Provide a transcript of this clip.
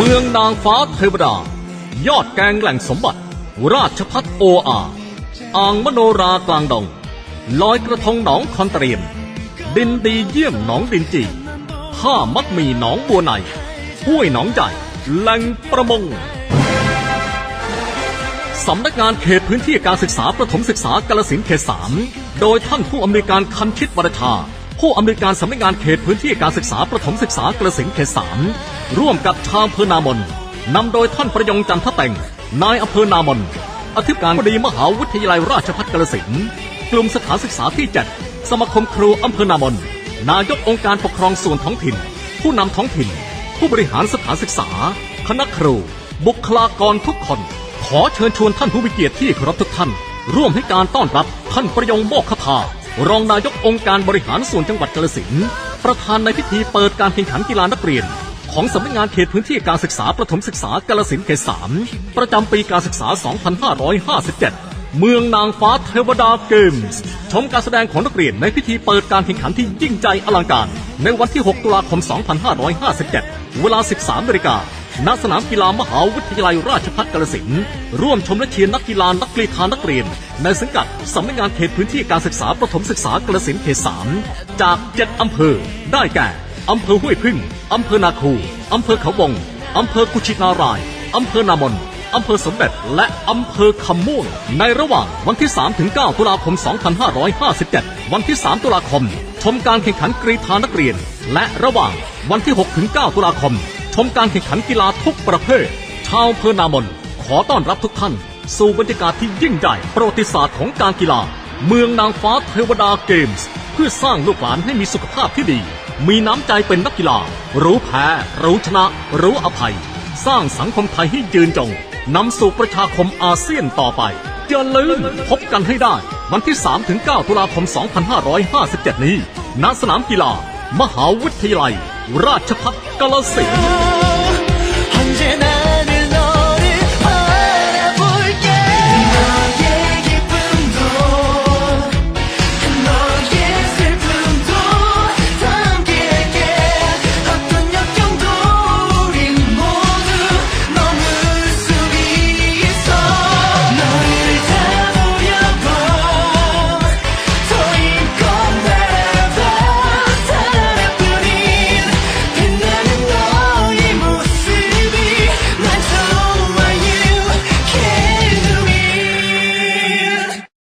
เมืองนางฟ้าเทวดา ยอดแกงแหล่งสมบัติ ราชพัฒโออาอ่างมโนรากลางดงลอยกระทงหนองคอนเตรียม ดินดีเยี่ยมหนองดินจีท่ามักมีหนองบัวในห้วยหนองใหญ่แหล่งประมงสำนักงานเขตพื้นที่การศึกษาประถมศึกษากาลสินเขตสามโดยท่านผู้อำนวยการคันชิตวรชา ผู้อำนวยการสำนักงานเขตพื้นที่การศึกษาประถมศึกษากาลสินเขตสามร่วมกับชาวอำเภอนามนนำโดยท่านประยงจันทแต่ง นายอำเภอนามนอธิการบดีมหาวิทยาลัยราชภัฏกาลสินกลุ่มสถานศึกษาที่จ็ดสมาคมครูอำเภอนามนนายกองค์การปกครองส่วนท้องถิ่น ผู้นำท้องถิ่น ผู้บริหารสถานศึกษา คณะครู บุคลากรทุกคน ขอเชิญชวนท่านผู้มีเกียรติที่เคารพทุกท่าน ร่วมให้การต้อนรับท่านประยงโมกขภา รองนายกองค์การบริหารส่วนจังหวัดกาฬสินธุ์ประธานในพิธีเปิดการแข่งขันกีฬานักเรียน ของสำนักงานเขตพื้นที่การศึกษาประถมศึกษากาฬสินธุ์เขตสามประจำปีการศึกษา 2557 เมืองนางฟ้าเทวดาเกมส์ ชมการแสดงของนักเรียนในพิธีเปิดการแข่งขันที่ยิ่งใจอลังการ ในวันที่ 6 ตุลาคม 2557 เวลา 13นาฬิกา ณสนามกีฬามหาวิทยาลัยราชภัฏกาฬสินธุ์ร่วมชมและเชียร์นักกีฬานักกรีฑานักเรียน ในสังกัดสำนักงานเขตพื้นที่การศึกษาประถมศึกษากาฬสินธุ์เขตสามจาก7อำเภอ ได้แก่อำเภอห้วยพึ่งอำเภอนาคูอำเภอเขาวงอำเภอกุชินารายอำเภอนามนอำเภอสมเด็จและอำเภอคำม่วง ในระหว่างวันที่ 3 ถึง 9 ตุลาคม 2557 วันที่ 3 ตุลาคม ชมการแข่งขันกรีฑานักเรียน และระหว่างวันที่ 6 ถึง 9 ตุลาคม มการแข่งขันกีฬาทุกประเภท ชาวอำเภอนามน ขอต้อนรับทุกท่าน สู่บรรยากาศที่ยิ่งใหญ่ประวัติศาสตร์ของการกีฬา เมืองนางฟ้าเทวดาเกมส์ เพื่อสร้างลูกหลานให้มีสุขภาพที่ดี มีน้ำใจเป็นนักกีฬา รู้แพ้ รู้ชนะ รู้อภัย สร้างสังคมไทยให้ยืนจงนำสู่ประชาคมอาเซียนต่อไปอย่าลืมพบกันให้ได้ วันที่ 3-9 ตุลาคม 2557 นี้ ณ สนามกีฬา มหาวิทยาลัย ราชภัฏกาฬสินธุ์